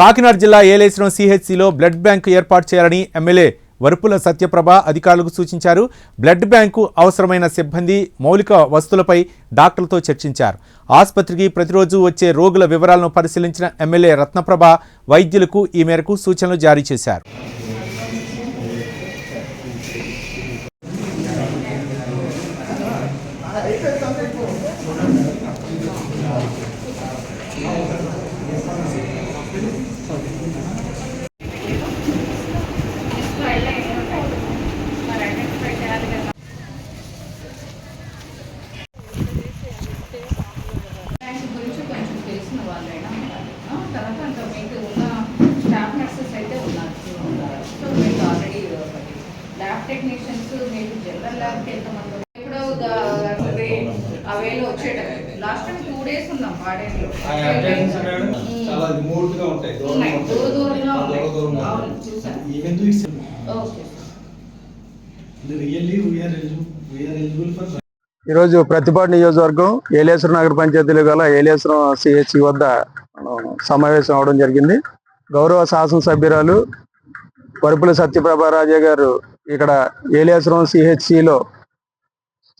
కాకినాడ జిల్లా Yeleswaram సిహెచ్సిలో blood bank ఏర్పాటు చేయాలని ఎమ్మెల్యే వరుపుల సత్యప్రభ అధికారులకు సూచించారు. బ్లడ్ బ్యాంకు అవసరమైన సిబ్బంది మౌలిక వస్తువులపై డాక్టర్లతో చర్చించారు. ఆసుపత్రికి ప్రతిరోజు వచ్చే రోగుల వివరాలను పరిశీలించిన ఎమ్మెల్యే రత్నప్రభ వైద్యులకు ఈ మేరకు సూచనలు జారీ చేశారు బ్యాంక్ గురించి కొంచెం తెలిసిన వాళ్ళైనా ఉండాలి. ఆ, తర్వాత ఇంకా మీకు ఉన్న స్టాఫ్ నర్సెస్ అయితే ఉన్నారు సో మీకు ఆల్రెడీ ఒకటి ల్యాబ్ టెక్నీషియన్స్ వచ్చేటప్పుడు లాస్ట్ టైం టూ డేస్ ఉన్నాం వాడేలో ఉన్నాయి. దూర దూరంగా ఉన్నాయి. ఓకే. ఈరోజు ప్రతిపాడు నియోజకవర్గం ఏలేశ్వరం నగర పంచాయతీలో గల ఏలేశ్వరం సిహెచ్సి వద్ద సమావేశం అవడం జరిగింది. గౌరవ శాసనసభ్యురాలు వరుపుల సత్యప్రభ రాజా గారు ఇక్కడ ఏలేశ్వరం సిహెచ్సిలో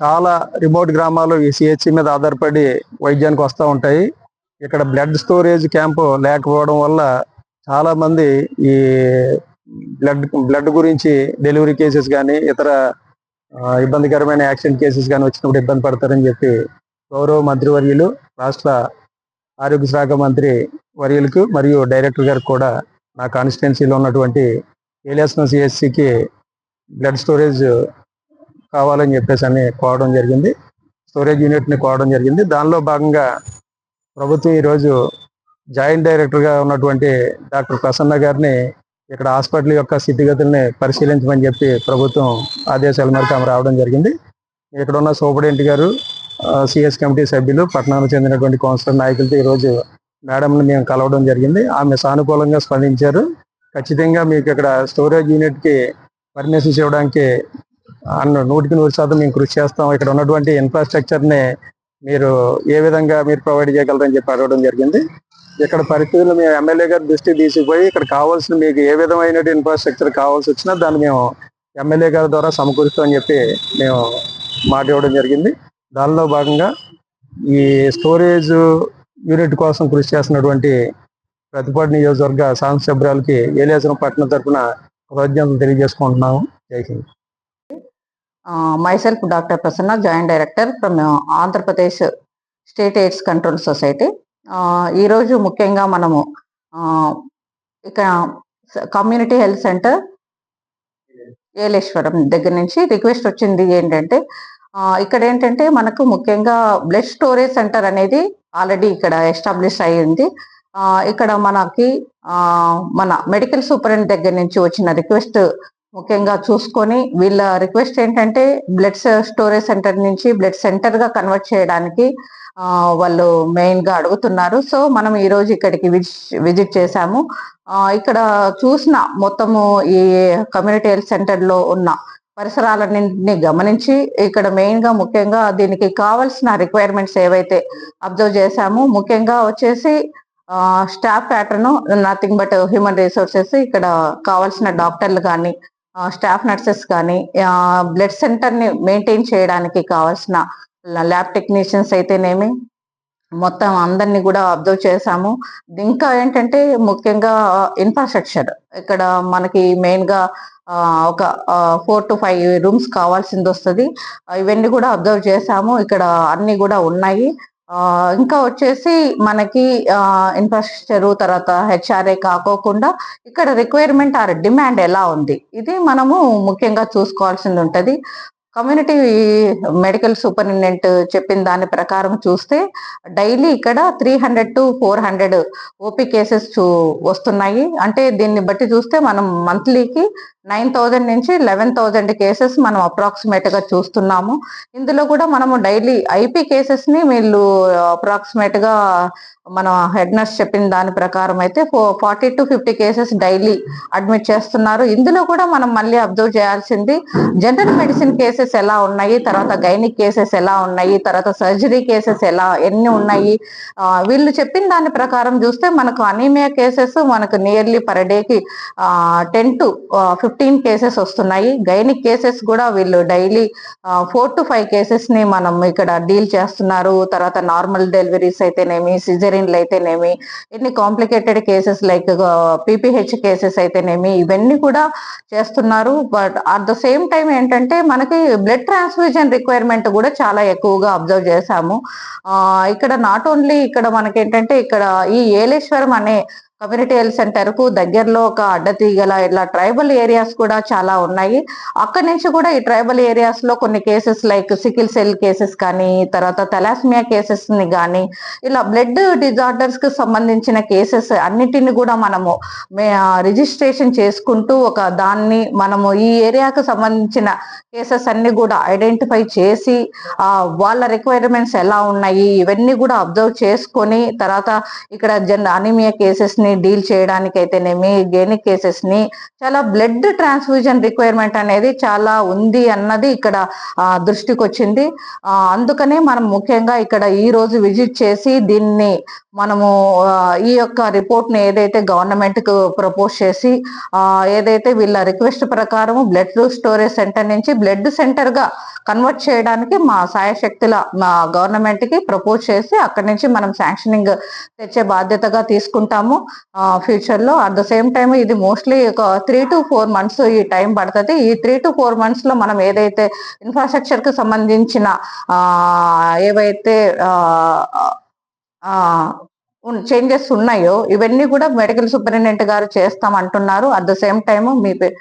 చాలా రిమోట్ గ్రామాలు ఈ సిహెచ్సి మీద ఆధారపడి వైద్యానికి వస్తూ ఉంటాయి. ఇక్కడ బ్లడ్ స్టోరేజ్ క్యాంపు లేకపోవడం వల్ల చాలామంది ఈ బ్లడ్ బ్లడ్ గురించి డెలివరీ కేసెస్ కానీ ఇతర ఇబ్బందికరమైన యాక్సిడెంట్ కేసెస్ కానీ వచ్చినప్పుడు ఇబ్బంది పడతారని చెప్పి గౌరవ మంత్రివర్యులు రాష్ట్ర ఆరోగ్య శాఖ మంత్రి వర్యులకు మరియు డైరెక్టర్ గారికి కూడా నా కాన్స్టిట్యున్సీలో ఉన్నటువంటి ఏలియాస్న సిఎస్సికి బ్లడ్ స్టోరేజ్ కావాలని చెప్పేసి అని కోవడం జరిగింది. స్టోరేజ్ యూనిట్ని కోవడం జరిగింది. దానిలో భాగంగా ప్రభుత్వం ఈరోజు జాయింట్ డైరెక్టర్గా ఉన్నటువంటి డాక్టర్ ప్రసన్న గారిని ఇక్కడ హాస్పిటల్ యొక్క స్థితిగతుల్ని పరిశీలించమని చెప్పి ప్రభుత్వం ఆదేశాల మేరకు ఆమె రావడం జరిగింది. ఇక్కడ ఉన్న సూపరింటెండెంట్ గారు సిఎస్ కమిటీ సభ్యులు పట్టణానికి చెందినటువంటి కౌన్సిలర్ నాయకులతో ఈరోజు మేడంని మేము కలవడం జరిగింది. ఆమె సానుకూలంగా స్పందించారు. ఖచ్చితంగా మీకు ఇక్కడ స్టోరేజ్ యూనిట్కి పర్మిషన్ ఇవ్వడానికి అన్న నూటికి నూరు శాతం మేము కృషి చేస్తాం. ఇక్కడ ఉన్నటువంటి ఇన్ఫ్రాస్ట్రక్చర్ని మీరు ఏ విధంగా మీరు ప్రొవైడ్ చేయగలరని చెప్పి అడగడం జరిగింది. ఇక్కడ పరిస్థితులు మేము ఎమ్మెల్యే గారి దృష్టి తీసుకుపోయి ఇక్కడ కావాల్సిన మీకు ఏ విధమైన ఇన్ఫ్రాస్ట్రక్చర్ కావాల్సి వచ్చినా దాన్ని మేము ఎమ్మెల్యే గారి ద్వారా సమకూరుస్తామని చెప్పి మేము మాట ఇవ్వడం జరిగింది. దానిలో భాగంగా ఈ స్టోరేజ్ యూనిట్ కోసం కృషి చేస్తున్నటువంటి ప్రతిపాటు నియోజకవర్గ శాసనసభ్యురాలకి ఏలేశ్వరం పట్టణం తరఫున కృతజ్ఞతలు తెలియజేసుకుంటున్నాము. Jai Hind. Myself doctor Prasanna joint director from Andhra Pradesh state AIDS control society ఈరోజు ముఖ్యంగా మనము ఇక్కడ కమ్యూనిటీ హెల్త్ సెంటర్ ఏలేశ్వరం దగ్గర నుంచి రిక్వెస్ట్ వచ్చింది ఏంటంటే ఇక్కడ ఏంటంటే మనకు ముఖ్యంగా బ్లడ్ స్టోరేజ్ సెంటర్ అనేది ఆల్రెడీ ఇక్కడ ఎస్టాబ్లిష్ అయ్యింది. ఇక్కడ మనకి మన మెడికల్ సూపరింట్ దగ్గర నుంచి వచ్చిన రిక్వెస్ట్ ముఖ్యంగా చూసుకొని వీళ్ళ రిక్వెస్ట్ ఏంటంటే బ్లడ్ స్టోరేజ్ సెంటర్ నుంచి బ్లడ్ సెంటర్గా కన్వర్ట్ చేయడానికి వాళ్ళు మెయిన్గా అడుగుతున్నారు. సో మనం ఈ రోజు ఇక్కడికి విజిట్ చేశాము. ఇక్కడ చూసిన మొత్తము ఈ కమ్యూనిటీ హెల్త్ సెంటర్లో ఉన్న పరిసరాలన్నింటినీ గమనించి ఇక్కడ మెయిన్గా ముఖ్యంగా దీనికి కావాల్సిన రిక్వైర్మెంట్స్ ఏవైతే అబ్జర్వ్ చేశాము ముఖ్యంగా వచ్చేసి staff pattern nothing but human resources ఇక్కడ కావాల్సిన డాక్టర్లు కానీ స్టాఫ్ నర్సెస్ కానీ బ్లడ్ సెంటర్ని మెయింటైన్ చేయడానికి కావాల్సిన ల్యాబ్ టెక్నీషియన్స్ అయితేనేమి మొత్తం అందరినీ కూడా అబ్జర్వ్ చేశాము. ఇంకా ఏంటంటే ముఖ్యంగా ఇన్ఫ్రాస్ట్రక్చర్. ఇక్కడ మనకి మెయిన్గా ఒక ఫోర్ టు ఫైవ్ రూమ్స్ కావాల్సింది వస్తుంది ఇవన్నీ కూడా అబ్జర్వ్ చేశాము. ఇక్కడ అన్నీ కూడా ఉన్నాయి. ఇంకా వచ్చేసి మనకి ఇన్ఫ్రాస్ట్రక్చర్ తర్వాత హెచ్ఆర్ఏ కాకోకుండా ఇక్కడ రిక్వైర్మెంట్ ఆర్ డిమాండ్ ఎలా ఉంది? ఇది మనము ముఖ్యంగా చూసుకోవాల్సింది ఉంటుంది. కమ్యూనిటీ మెడికల్ సూపరింటెండెంట్ చెప్పిన దాని ప్రకారం చూస్తే డైలీ ఇక్కడ three hundred to four hundred OP cases చూ వస్తున్నాయి. అంటే దీన్ని బట్టి చూస్తే మనం మంత్లీకి నైన్ థౌజండ్ నుంచి లెవెన్ థౌజండ్ కేసెస్ మనం అప్రాక్సిమేట్గా చూస్తున్నాము. ఇందులో కూడా మనము డైలీ ఐపీ కేసెస్ని వీళ్ళు అప్రాక్సిమేట్గా మన హెడ్ నర్స్ చెప్పిన దాని ప్రకారం అయితే forty to fifty cases daily admit చేస్తున్నారు. ఇందులో కూడా మనం మళ్ళీ అబ్జర్వ్ చేయాల్సింది జనరల్ మెడిసిన్ కేసెస్ ఎలా ఉన్నాయి తర్వాత గైనిక్ కేసెస్ ఎలా ఉన్నాయి తర్వాత సర్జరీ కేసెస్ ఎలా ఎన్ని ఉన్నాయి వీళ్ళు చెప్పిన దాని ప్రకారం చూస్తే మనకు అనీమియా కేసెస్ మనకు నియర్లీ పర్ డేకి టెన్ టు ఫిఫ్టీన్ కేసెస్ వస్తున్నాయి. గైనిక్ కేసెస్ కూడా వీళ్ళు డైలీ ఫోర్ టు ఫైవ్ కేసెస్ని మనం ఇక్కడ డీల్ చేస్తున్నారు. తర్వాత నార్మల్ డెలివరీస్ అయితేనేమి సిజరిన్లు అయితేనేమి ఎన్ని complicated cases like PPH cases అయితేనేమి ఇవన్నీ కూడా చేస్తున్నారు. But at the same time ఏంటంటే మనకి బ్లడ్ ట్రాన్స్ఫ్యూజన్ రిక్వైర్మెంట్ కూడా చాలా ఎక్కువగా అబ్జర్వ్ చేశాము. ఇక్కడ నాట్ ఓన్లీ ఇక్కడ మనకి ఏంటంటే ఇక్కడ ఈ ఏలేశ్వరం అనే కమ్యూనిటీ హెల్త్ సెంటర్కు దగ్గరలో ఒక అడ్డతీగల ఇట్లా ట్రైబల్ ఏరియాస్ కూడా చాలా ఉన్నాయి. అక్కడి నుంచి కూడా ఈ ట్రైబల్ ఏరియాస్లో కొన్ని cases like sickle cell cases కానీ తర్వాత తెలాస్మియా కేసెస్ని కానీ ఇలా బ్లడ్ డిజార్డర్స్కి సంబంధించిన కేసెస్ అన్నిటిని కూడా మనము రిజిస్ట్రేషన్ చేసుకుంటూ ఒక దాన్ని మనము ఈ ఏరియాకు సంబంధించిన కేసెస్ అన్ని కూడా ఐడెంటిఫై చేసి వాళ్ళ రిక్వైర్మెంట్స్ ఎలా ఉన్నాయి ఇవన్నీ కూడా అబ్జర్వ్ చేసుకొని తర్వాత ఇక్కడ జన్ అనిమియా కేసెస్ని డీల్ చేయడానికి అయితేనేమి గేనిక్ కేసెస్ని చాలా బ్లడ్ ట్రాన్స్ఫ్యూజన్ రిక్వైర్మెంట్ అనేది చాలా ఉంది అన్నది ఇక్కడ దృష్టికి వచ్చింది అందుకనే మనం ముఖ్యంగా ఇక్కడ ఈ రోజు విజిట్ చేసి దీన్ని మనము ఈ యొక్క రిపోర్ట్ని ఏదైతే గవర్నమెంట్కు ప్రపోజ్ చేసి ఆ, ఏదైతే వీళ్ళ రిక్వెస్ట్ ప్రకారం బ్లడ్ స్టోరేజ్ సెంటర్ నుంచి బ్లడ్ సెంటర్గా కన్వర్ట్ చేయడానికి మా సాయశక్తుల మా గవర్నమెంట్కి ప్రపోజ్ చేసి అక్కడి నుంచి మనం శాంక్షనింగ్ తెచ్చే బాధ్యతగా తీసుకుంటాము. ఫ్యూచర్లో. అట్ ద సేమ్ టైం ఇది మోస్ట్లీ ఒక త్రీ టు ఫోర్ మంత్స్ ఈ టైం పడుతుంది. ఈ త్రీ టు ఫోర్ మంత్స్లో మనం ఏదైతే ఇన్ఫ్రాస్ట్రక్చర్కి సంబంధించిన ఏవైతే చేంజెస్ ఉన్నాయో ఇవన్నీ కూడా మెడికల్ సూపరింటెండెంట్ గారు చేస్తాం అంటున్నారు అట్ ద సేమ్ టైం మీ పే-